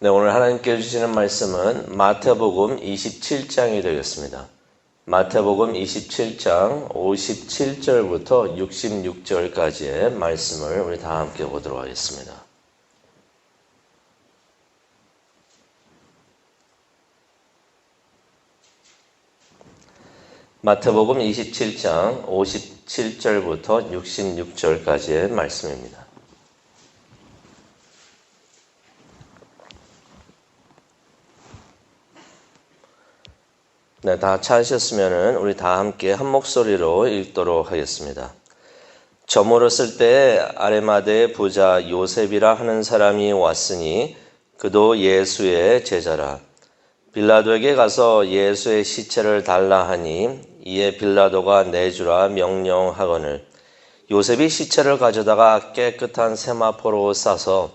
네, 오늘 하나님께 주시는 말씀은 마태복음 27장이 되겠습니다. 마태복음 27장 57절부터 66절까지의 말씀을 우리 다 함께 보도록 하겠습니다. 마태복음 27장 57절부터 66절까지의 말씀입니다. 네, 다 찾으셨으면 우리 다 함께 한 목소리로 읽도록 하겠습니다. 저물었을 때 아레마데의 부자 요셉이라 하는 사람이 왔으니 그도 예수의 제자라. 빌라도에게 가서 예수의 시체를 달라 하니 이에 빌라도가 내주라 명령하거늘 요셉이 시체를 가져다가 깨끗한 세마포로 싸서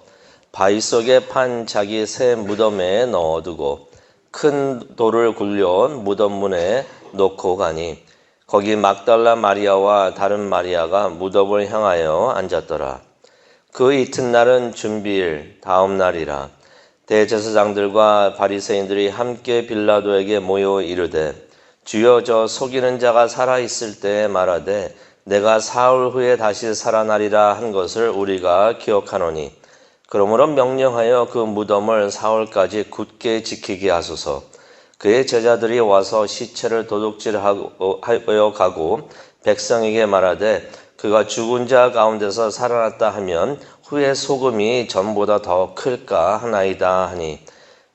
바위 속에 판 자기 새 무덤에 넣어두고 큰 돌을 굴려 무덤 문에 놓고 가니 거기 막달라 마리아와 다른 마리아가 무덤을 향하여 앉았더라. 그 이튿날은 준비일 다음 날이라 대제사장들과 바리새인들이 함께 빌라도에게 모여 이르되 주여 저 속이는 자가 살아 있을 때 말하되 내가 사흘 후에 다시 살아나리라 한 것을 우리가 기억하노니 그러므로 명령하여 그 무덤을 사흘까지 굳게 지키게 하소서. 그의 제자들이 와서 시체를 도둑질하여 가고 백성에게 말하되 그가 죽은 자 가운데서 살아났다 하면 후에 소금이 전보다 더 클까 하나이다 하니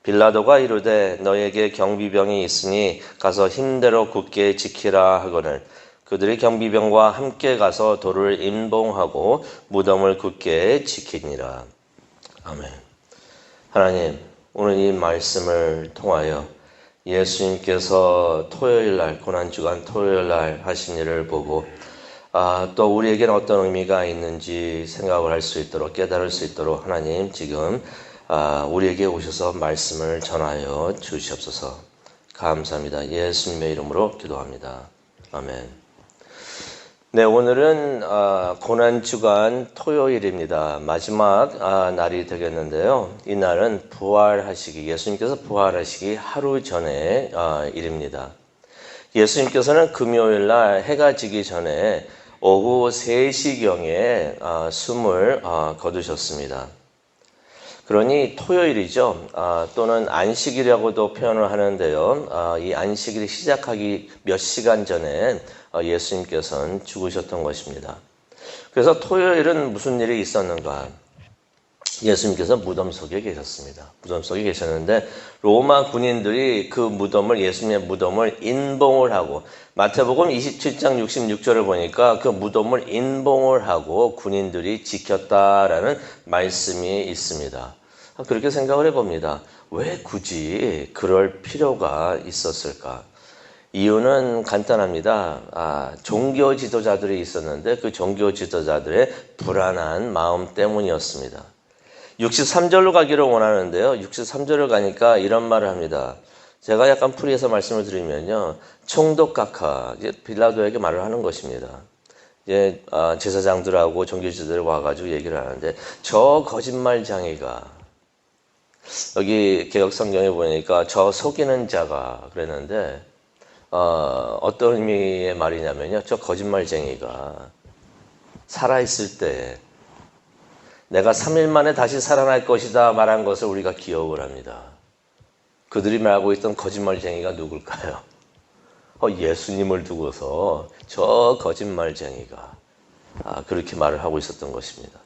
빌라도가 이르되 너에게 경비병이 있으니 가서 힘대로 굳게 지키라 하거늘 그들이 경비병과 함께 가서 돌을 임봉하고 무덤을 굳게 지키니라. 아멘. 하나님, 오늘 이 말씀을 통하여 예수님께서 토요일 날, 고난주간 토요일 날 하신 일을 보고 아, 또 우리에게는 어떤 의미가 있는지 생각을 할 수 있도록 깨달을 수 있도록 하나님 지금 아, 우리에게 오셔서 말씀을 전하여 주시옵소서. 감사합니다. 예수님의 이름으로 기도합니다. 아멘. 네, 오늘은 아, 고난 주간 토요일입니다. 마지막 아, 날이 되겠는데요. 이 날은 부활하시기, 예수님께서 부활하시기 하루 전의 아, 일입니다. 예수님께서는 금요일 날 해가 지기 전에 오후 3시경에 숨을 거두셨습니다. 그러니 토요일이죠. 또는 안식이라고도 표현을 하는데요. 이 안식일이 시작하기 몇 시간 전에 어, 예수님께서는 죽으셨던 것입니다. 그래서 토요일은 무슨 일이 있었는가? 예수님께서 무덤 속에 계셨습니다. 무덤 속에 계셨는데 로마 군인들이 그 무덤을 예수님의 무덤을 인봉을 하고 마태복음 27장 66절을 보니까 그 무덤을 인봉을 하고 군인들이 지켰다라는 말씀이 있습니다. 그렇게 생각을 해봅니다. 왜 굳이 그럴 필요가 있었을까? 이유는 간단합니다. 아, 종교 지도자들이 있었는데 그 종교 지도자들의 불안한 마음 때문이었습니다. 63절로 가기를 원하는데요. 63절을 가니까 이런 말을 합니다. 제가 약간 풀이해서 말씀을 드리면요. 총독각하, 빌라도에게 말을 하는 것입니다. 이제 아, 제사장들하고 종교 지도들 와가지고 얘기를 하는데 저 거짓말 장애가 여기 개혁성경에 보니까 저 속이는 자가 그랬는데 어, 어떤 의미의 말이냐면요. 저 거짓말쟁이가 살아있을 때 내가 3일 만에 다시 살아날 것이다 말한 것을 우리가 기억을 합니다. 그들이 말하고 있던 거짓말쟁이가 누굴까요? 어, 예수님을 두고서 저 거짓말쟁이가 아, 그렇게 말을 하고 있었던 것입니다.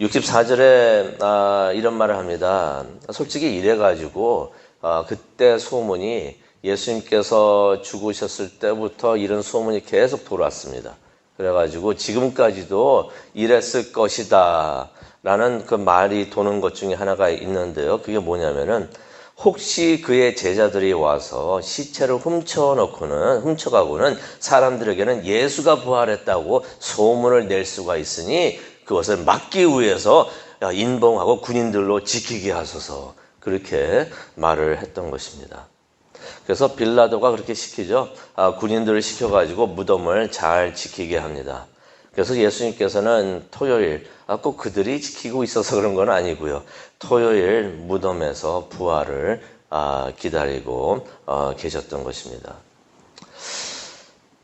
64절에 아, 이런 말을 합니다. 솔직히 이래가지고 아, 그때 소문이 예수님께서 죽으셨을 때부터 이런 소문이 계속 돌았습니다. 그래가지고 지금까지도 이랬을 것이다. 라는 그 말이 도는 것 중에 하나가 있는데요. 그게 뭐냐면은 혹시 그의 제자들이 와서 시체를 훔쳐놓고는, 훔쳐가고는 사람들에게는 예수가 부활했다고 소문을 낼 수가 있으니 그것을 막기 위해서 인봉하고 군인들로 지키게 하소서. 그렇게 말을 했던 것입니다. 그래서 빌라도가 그렇게 시키죠. 아, 군인들을 시켜가지고 무덤을 잘 지키게 합니다. 그래서 예수님께서는 토요일, 아, 꼭 그들이 지키고 있어서 그런 건 아니고요. 토요일 무덤에서 부활을 아, 기다리고 어, 계셨던 것입니다.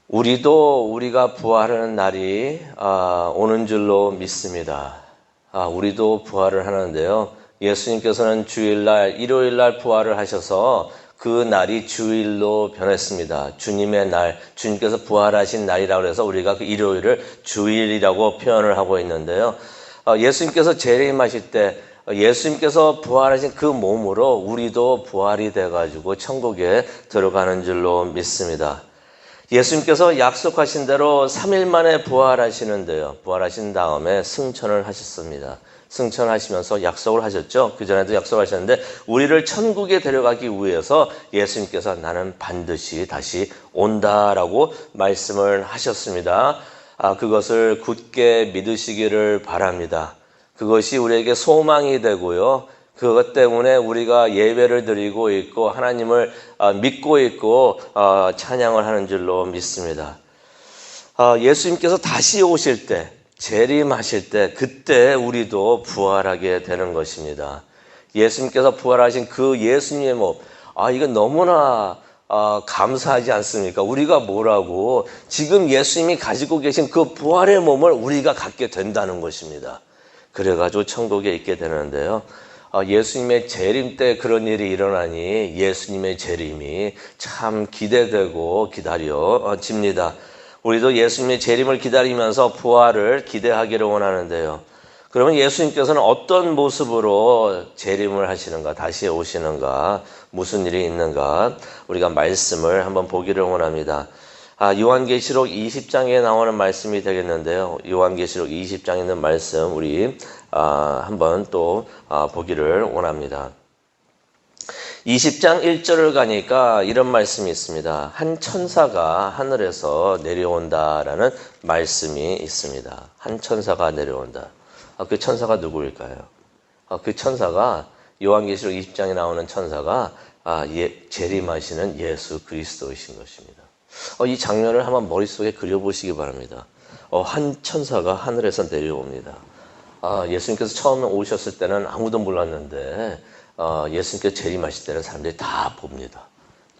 우리도 우리가 부활하는 날이 아, 오는 줄로 믿습니다. 아, 우리도 부활을 하는데요. 예수님께서는 주일날, 일요일날 부활을 하셔서 그 날이 주일로 변했습니다. 주님의 날, 주님께서 부활하신 날이라고 해서 우리가 그 일요일을 주일이라고 표현을 하고 있는데요. 어, 예수님께서 재림하실 때 예수님께서 부활하신 그 몸으로 우리도 부활이 돼가지고 천국에 들어가는 줄로 믿습니다. 예수님께서 약속하신 대로 3일 만에 부활하시는데요. 부활하신 다음에 승천을 하셨습니다. 승천하시면서 약속을 하셨죠. 그 전에도 약속하셨는데 우리를 천국에 데려가기 위해서 예수님께서 나는 반드시 다시 온다라고 말씀을 하셨습니다. 아, 그것을 굳게 믿으시기를 바랍니다. 그것이 우리에게 소망이 되고요. 그것 때문에 우리가 예배를 드리고 있고 하나님을 아, 믿고 있고 아, 찬양을 하는 줄로 믿습니다. 아, 예수님께서 다시 오실 때, 재림하실 때, 그때 우리도 부활하게 되는 것입니다. 예수님께서 부활하신 그 예수님의 몸, 아, 이건 너무나 아, 감사하지 않습니까? 우리가 뭐라고 지금 예수님이 가지고 계신 그 부활의 몸을 우리가 갖게 된다는 것입니다. 그래가지고 천국에 있게 되는데요. 아, 예수님의 재림 때 그런 일이 일어나니 예수님의 재림이 참 기대되고 기다려집니다. 우리도 예수님의 재림을 기다리면서 부활을 기대하기를 원하는데요. 그러면 예수님께서는 어떤 모습으로 재림을 하시는가, 다시 오시는가, 무슨 일이 있는가, 우리가 말씀을 한번 보기를 원합니다. 아, 요한계시록 20장에 나오는 말씀이 되겠는데요. 요한계시록 20장에 있는 말씀 우리 아, 한번 또 아, 보기를 원합니다. 20장 1절을 가니까 이런 말씀이 있습니다. 한 천사가 하늘에서 내려온다라는 말씀이 있습니다. 한 천사가 내려온다. 아, 그 천사가 누구일까요? 아, 그 천사가 요한계시록 20장에 나오는 천사가 아, 예, 재림하시는 예수 그리스도이신 것입니다. 어, 이 장면을 한번 머릿속에 그려보시기 바랍니다. 어, 한 천사가 하늘에서 내려옵니다. 아, 예수님께서 처음에 오셨을 때는 아무도 몰랐는데 어, 예수님께서 재림하실 때는 사람들이 다 봅니다.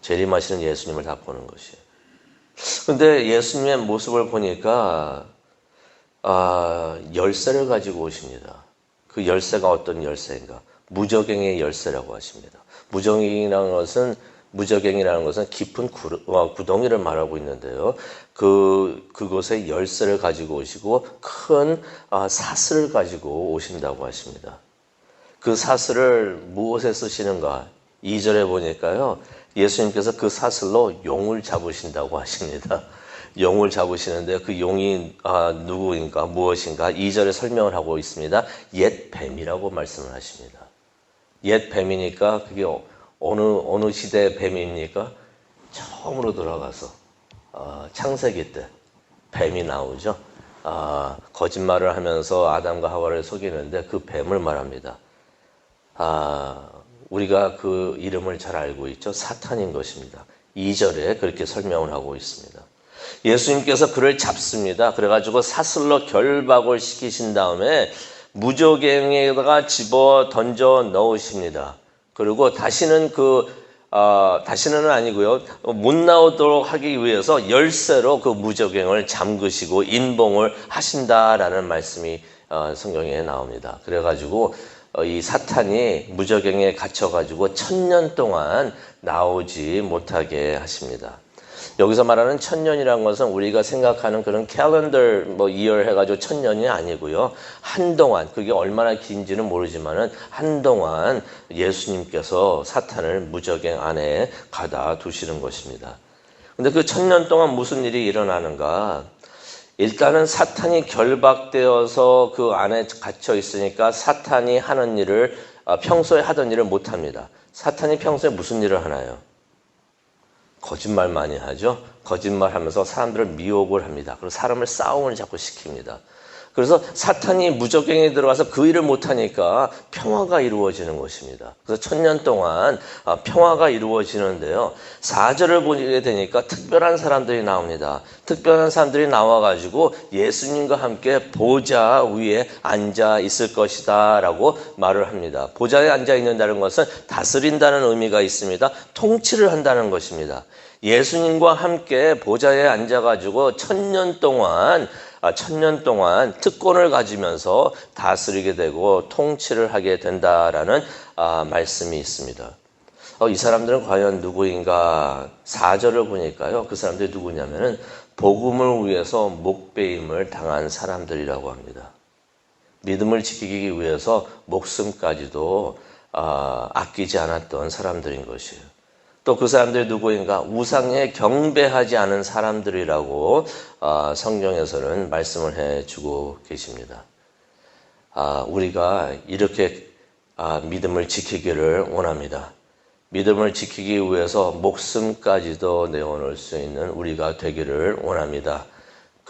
재림하시는 예수님을 다 보는 것이에요. 근데 예수님의 모습을 보니까 아, 열쇠를 가지고 오십니다. 그 열쇠가 어떤 열쇠인가? 무적행의 열쇠라고 하십니다. 무적행이라는 것은 무적행이라는 것은 깊은 어, 구덩이를 말하고 있는데요. 그 그곳에 열쇠를 가지고 오시고 큰 아, 사슬을 가지고 오신다고 하십니다. 그 사슬을 무엇에 쓰시는가? 2절에 보니까요. 예수님께서 그 사슬로 용을 잡으신다고 하십니다. 용을 잡으시는데 그 용이 아, 누구인가 무엇인가 2절에 설명을 하고 있습니다. 옛 뱀이라고 말씀을 하십니다. 옛 뱀이니까 그게 어느 어느 시대의 뱀입니까? 처음으로 돌아가서 어, 창세기 때 뱀이 나오죠. 아, 거짓말을 하면서 아담과 하와를 속이는데 그 뱀을 말합니다. 아, 우리가 그 이름을 잘 알고 있죠. 사탄인 것입니다. 2절에 그렇게 설명을 하고 있습니다. 예수님께서 그를 잡습니다. 그래가지고 사슬로 결박을 시키신 다음에 무적행에다가 집어 던져 넣으십니다. 그리고 다시는 그 어, 다시는 아니고요. 못 나오도록 하기 위해서 열쇠로 그 무적행을 잠그시고 인봉을 하신다라는 말씀이 어, 성경에 나옵니다. 그래가지고 어, 이 사탄이 무적행에 갇혀가지고 천년 동안 나오지 못하게 하십니다. 여기서 말하는 천년이라는 것은 우리가 생각하는 그런 캘린더 뭐 이열 해가지고 천년이 아니고요. 한동안 그게 얼마나 긴지는 모르지만은 한동안 예수님께서 사탄을 무적행 안에 가다 두시는 것입니다. 근데 그 천년 동안 무슨 일이 일어나는가? 일단은 사탄이 결박되어서 그 안에 갇혀 있으니까 사탄이 하는 일을 어, 평소에 하던 일을 못 합니다. 사탄이 평소에 무슨 일을 하나요? 거짓말 많이 하죠. 거짓말 하면서 사람들을 미혹을 합니다. 그리고 사람을 싸움을 자꾸 시킵니다. 그래서 사탄이 무적행에 들어가서 그 일을 못하니까 평화가 이루어지는 것입니다. 그래서 천년 동안 아, 평화가 이루어지는데요. 사절을 보게 되니까 특별한 사람들이 나옵니다. 특별한 사람들이 나와가지고 예수님과 함께 보좌 위에 앉아 있을 것이다 라고 말을 합니다. 보좌에 앉아 있는다는 것은 다스린다는 의미가 있습니다. 통치를 한다는 것입니다. 예수님과 함께 보좌에 앉아가지고 천년 동안 아, 천년 동안 특권을 가지면서 다스리게 되고 통치를 하게 된다라는 아, 말씀이 있습니다. 어, 이 사람들은 과연 누구인가? 4절을 보니까요. 그 사람들이 누구냐면은 복음을 위해서 목배임을 당한 사람들이라고 합니다. 믿음을 지키기 위해서 목숨까지도 아, 아끼지 않았던 사람들인 것이에요. 또 그 사람들이 누구인가? 우상에 경배하지 않은 사람들이라고 아, 성경에서는 말씀을 해주고 계십니다. 아, 우리가 이렇게 아, 믿음을 지키기를 원합니다. 믿음을 지키기 위해서 목숨까지도 내어놓을 수 있는 우리가 되기를 원합니다.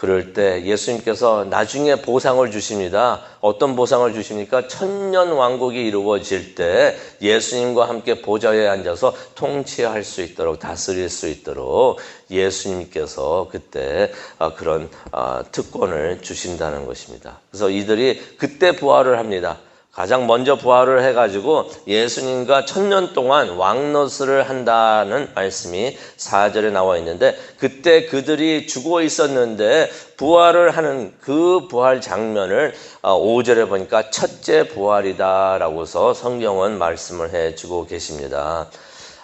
그럴 때 예수님께서 나중에 보상을 주십니다. 어떤 보상을 주십니까? 천년 왕국이 이루어질 때 예수님과 함께 보좌에 앉아서 통치할 수 있도록 다스릴 수 있도록 예수님께서 그때 아, 그런 아, 특권을 주신다는 것입니다. 그래서 이들이 그때 부활을 합니다. 가장 먼저 부활을 해가지고 예수님과 천년 동안 왕노스를 한다는 말씀이 4절에 나와 있는데 그때 그들이 죽어 있었는데 부활을 하는 그 부활 장면을 5절에 아, 보니까 첫째 부활이다라고서 성경은 말씀을 해주고 계십니다.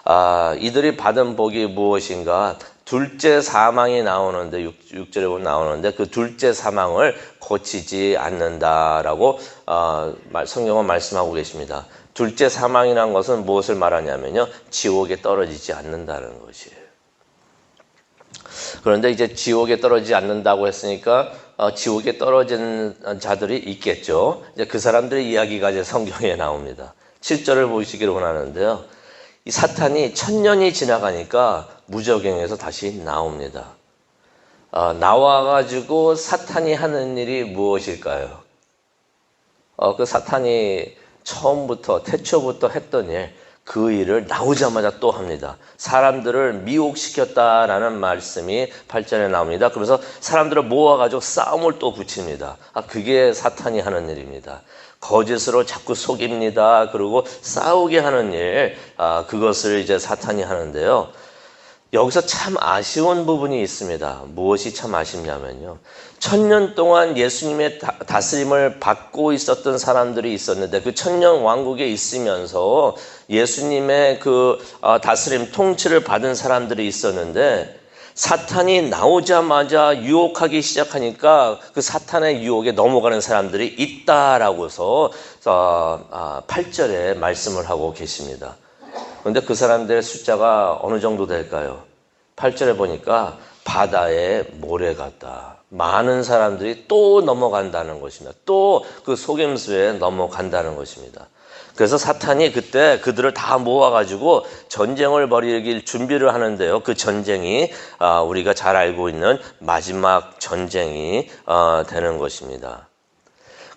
아, 이들이 받은 복이 무엇인가? 둘째 사망이 나오는데 6, 절에 보면 나오는데 그 둘째 사망을 고치지 않는다라고 어, 성경은 말씀하고 계십니다. 둘째 사망이라는 것은 무엇을 말하냐면요. 지옥에 떨어지지 않는다는 것이에요. 그런데 이제 지옥에 떨어지지 않는다고 했으니까 어, 지옥에 떨어진 자들이 있겠죠. 이제 그 사람들의 이야기가 이제 성경에 나옵니다. 7절을 보시기를 원하는데요. 이 사탄이 천년이 지나가니까 무적행에서 다시 나옵니다. 어, 나와가지고 사탄이 하는 일이 무엇일까요? 어, 그 사탄이 처음부터, 태초부터 했던 일, 그 일을 나오자마자 또 합니다. 사람들을 미혹시켰다라는 말씀이 8절에 나옵니다. 그래서 사람들을 모아가지고 싸움을 또 붙입니다. 아, 그게 사탄이 하는 일입니다. 거짓으로 자꾸 속입니다. 그리고 싸우게 하는 일, 아, 그것을 이제 사탄이 하는데요. 여기서 참 아쉬운 부분이 있습니다. 무엇이 참 아쉽냐면요. 천년 동안 예수님의 다 스림을 받고 있었던 사람들이 있었는데 그 천년 왕국에 있으면서 예수님의 그 아, 다스림 통치를 받은 사람들이 있었는데 사탄이 나오자마자 유혹하기 시작하니까 그 사탄의 유혹에 넘어가는 사람들이 있다라고서 8절에 아, 말씀을 하고 계십니다. 그런데 그 사람들의 숫자가 어느 정도 될까요? 8절에 보니까 바다에 모래 같다. 많은 사람들이 또 넘어간다는 것입니다. 또 그 속임수에 넘어간다는 것입니다. 그래서 사탄이 그때 그들을 다 모아가지고 전쟁을 벌이길 준비를 하는데요. 그 전쟁이 아, 우리가 잘 알고 있는 마지막 전쟁이 어, 되는 것입니다.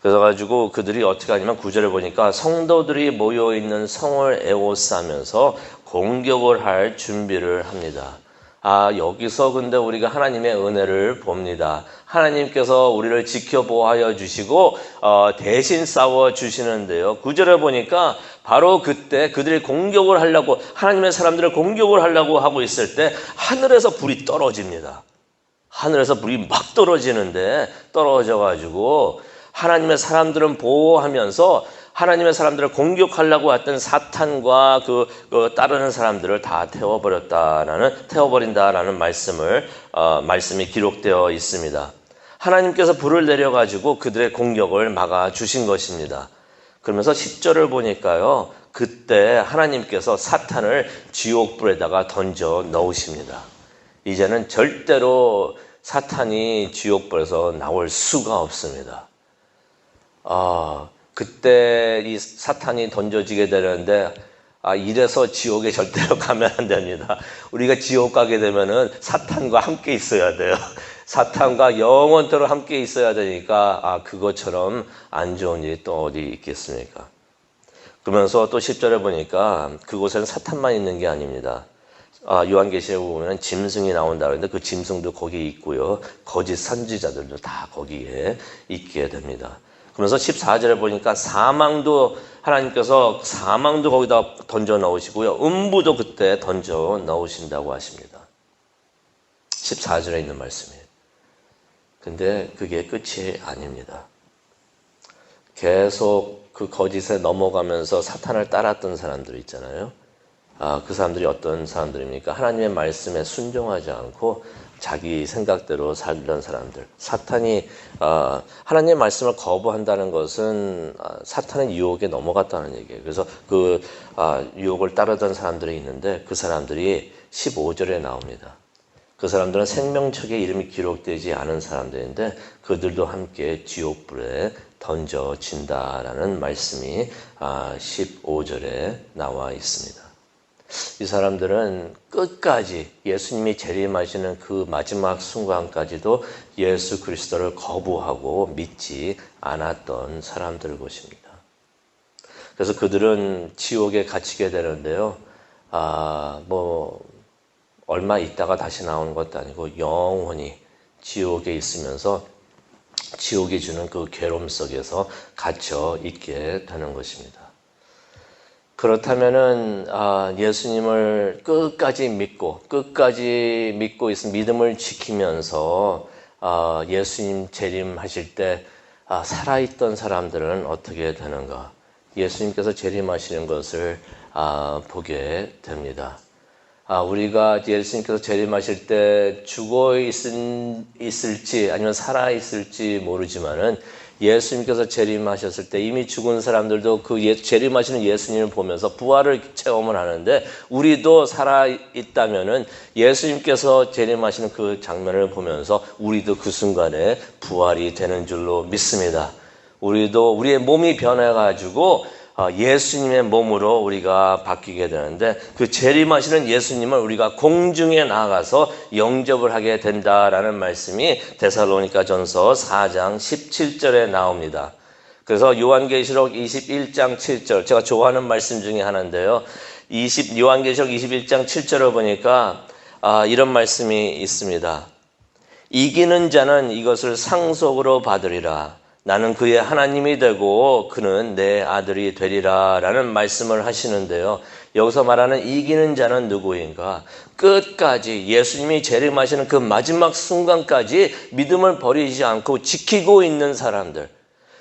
그래서 가지고 그들이 어떻게 하냐면 구절을 보니까 성도들이 모여 있는 성을 에워싸면서 공격을 할 준비를 합니다. 아, 여기서 근데 우리가 하나님의 은혜를 봅니다. 하나님께서 우리를 지켜보하여 주시고, 어, 대신 싸워 주시는데요. 구절을 보니까 바로 그때 그들이 공격을 하려고, 하나님의 사람들을 공격을 하려고 하고 있을 때 하늘에서 불이 떨어집니다. 하늘에서 불이 막 떨어지는데 떨어져가지고 하나님의 사람들은 보호하면서 하나님의 사람들을 공격하려고 했던 사탄과 그, 그 따르는 사람들을 다 태워버렸다라는 태워버린다라는 말씀을 어, 말씀이 기록되어 있습니다. 하나님께서 불을 내려 가지고 그들의 공격을 막아 주신 것입니다. 그러면서 10절을 보니까요. 그때 하나님께서 사탄을 지옥불에다가 던져 넣으십니다. 이제는 절대로 사탄이 지옥불에서 나올 수가 없습니다. 아, 그때 이 사탄이 던져지게 되는데 아, 이래서 지옥에 절대로 가면 안 됩니다. 우리가 지옥 가게 되면은 사탄과 함께 있어야 돼요. 사탄과 영원토록 함께 있어야 되니까 아 그것처럼 안 좋은 일이 또 어디 있겠습니까? 그러면서 또 10절에 보니까 그곳에는 사탄만 있는 게 아닙니다. 아, 요한계시에 보면 짐승이 나온다 그러는데 그 짐승도 거기 있고요. 거짓 선지자들도 다 거기에 있게 됩니다. 그러면서 14절에 보니까 사망도 하나님께서 사망도 거기다 던져 넣으시고요. 음부도 그때 던져 넣으신다고 하십니다. 14절에 있는 말씀이에요. 근데 그게 끝이 아닙니다. 계속 그 거짓에 넘어가면서 사탄을 따랐던 사람들 있잖아요. 아, 그 사람들이 어떤 사람들입니까? 하나님의 말씀에 순종하지 않고 자기 생각대로 살던 사람들. 사탄이 어, 하나님의 말씀을 거부한다는 것은 어, 사탄의 유혹에 넘어갔다는 얘기예요. 그래서 그 어, 유혹을 따르던 사람들이 있는데 그 사람들이 15절에 나옵니다. 그 사람들은 생명책에 이름이 기록되지 않은 사람들인데 그들도 함께 지옥불에 던져진다라는 말씀이 15절에 나와 있습니다. 이 사람들은 끝까지 예수님이 재림하시는 그 마지막 순간까지도 예수 그리스도를 거부하고 믿지 않았던 사람들 것입니다. 그래서 그들은 지옥에 갇히게 되는데요. 아, 뭐, 얼마 있다가 다시 나오는 것도 아니고 영원히 지옥에 있으면서 지옥이 주는 그 괴로움 속에서 갇혀 있게 되는 것입니다. 그렇다면은 아, 예수님을 끝까지 믿고 끝까지 믿고 있음 믿음을 지키면서 아, 예수님 재림하실 때 아, 살아있던 사람들은 어떻게 되는가? 예수님께서 재림하시는 것을 보게 됩니다. 우리가 예수님께서 재림하실 때 죽어 있을지 아니면 살아 있을지 모르지만은 예수님께서 재림하셨을 때 이미 죽은 사람들도 그 예, 재림하시는 예수님을 보면서 부활을 체험을 하는데 우리도 살아 있다면은 예수님께서 재림하시는 그 장면을 보면서 우리도 그 순간에 부활이 되는 줄로 믿습니다. 우리도 우리의 몸이 변해 가지고 어, 예수님의 몸으로 우리가 바뀌게 되는데 그 재림하시는 예수님을 우리가 공중에 나가서 영접을 하게 된다라는 말씀이 데살로니가 전서 4장 17절에 나옵니다. 그래서 요한계시록 21장 7절 제가 좋아하는 말씀 중에 하나인데요. 20 요한계시록 21장 7절을 보니까 아, 이런 말씀이 있습니다. 이기는 자는 이것을 상속으로 받으리라. 나는 그의 하나님이 되고 그는 내 아들이 되리라 라는 말씀을 하시는데요. 여기서 말하는 이기는 자는 누구인가? 끝까지 예수님이 재림하시는 그 마지막 순간까지 믿음을 버리지 않고 지키고 있는 사람들.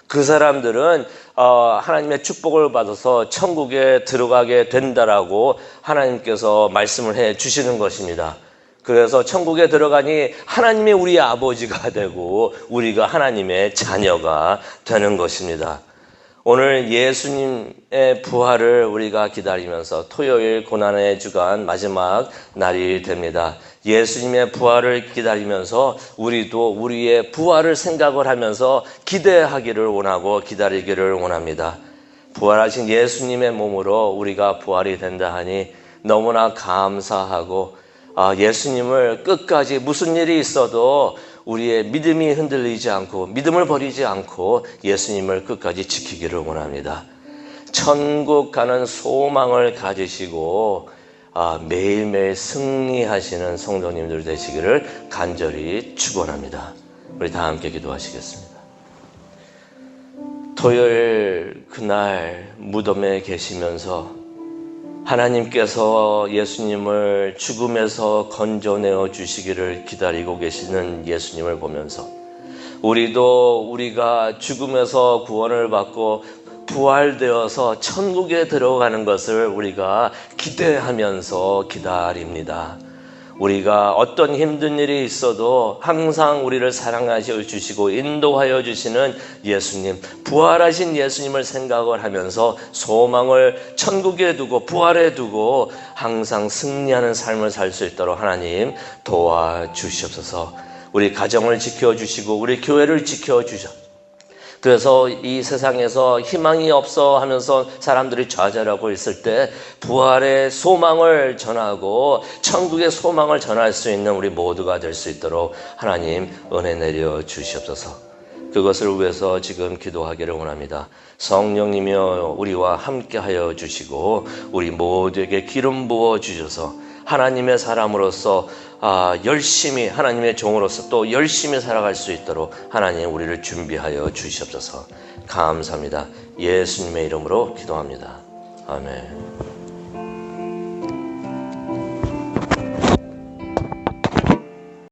그 사람들은 어, 하나님의 축복을 받아서 천국에 들어가게 된다라고 하나님께서 말씀을 해 주시는 것입니다. 그래서 천국에 들어가니 하나님이 우리 아버지가 되고 우리가 하나님의 자녀가 되는 것입니다. 오늘 예수님의 부활을 우리가 기다리면서 토요일 고난의 주간 마지막 날이 됩니다. 예수님의 부활을 기다리면서 우리도 우리의 부활을 생각을 하면서 기대하기를 원하고 기다리기를 원합니다. 부활하신 예수님의 몸으로 우리가 부활이 된다 하니 너무나 감사하고 아, 예수님을 끝까지 무슨 일이 있어도 우리의 믿음이 흔들리지 않고 믿음을 버리지 않고 예수님을 끝까지 지키기를 원합니다. 천국 가는 소망을 가지시고 아, 매일매일 승리하시는 성도님들 되시기를 간절히 축원합니다. 우리 다 함께 기도하시겠습니다. 토요일 그날 무덤에 계시면서 하나님께서 예수님을 죽음에서 건져내어 주시기를 기다리고 계시는 예수님을 보면서 우리도 우리가 죽음에서 구원을 받고 부활되어서 천국에 들어가는 것을 우리가 기대하면서 기다립니다. 우리가 어떤 힘든 일이 있어도 항상 우리를 사랑하셔 주시고 인도하여 주시는 예수님, 부활하신 예수님을 생각을 하면서 소망을 천국에 두고 부활에 두고 항상 승리하는 삶을 살 수 있도록 하나님 도와주시옵소서. 우리 가정을 지켜 주시고 우리 교회를 지켜 주셔. 그래서 이 세상에서 희망이 없어 하면서 사람들이 좌절하고 있을 때 부활의 소망을 전하고 천국의 소망을 전할 수 있는 우리 모두가 될 수 있도록 하나님 은혜 내려 주시옵소서. 그것을 위해서 지금 기도하기를 원합니다. 성령님이여 우리와 함께하여 주시고 우리 모두에게 기름 부어 주셔서 하나님의 사람으로서 아, 열심히 하나님의 종으로서 또 열심히 살아갈 수 있도록 하나님 우리를 준비하여 주시옵소서. 감사합니다. 예수님의 이름으로 기도합니다. 아멘.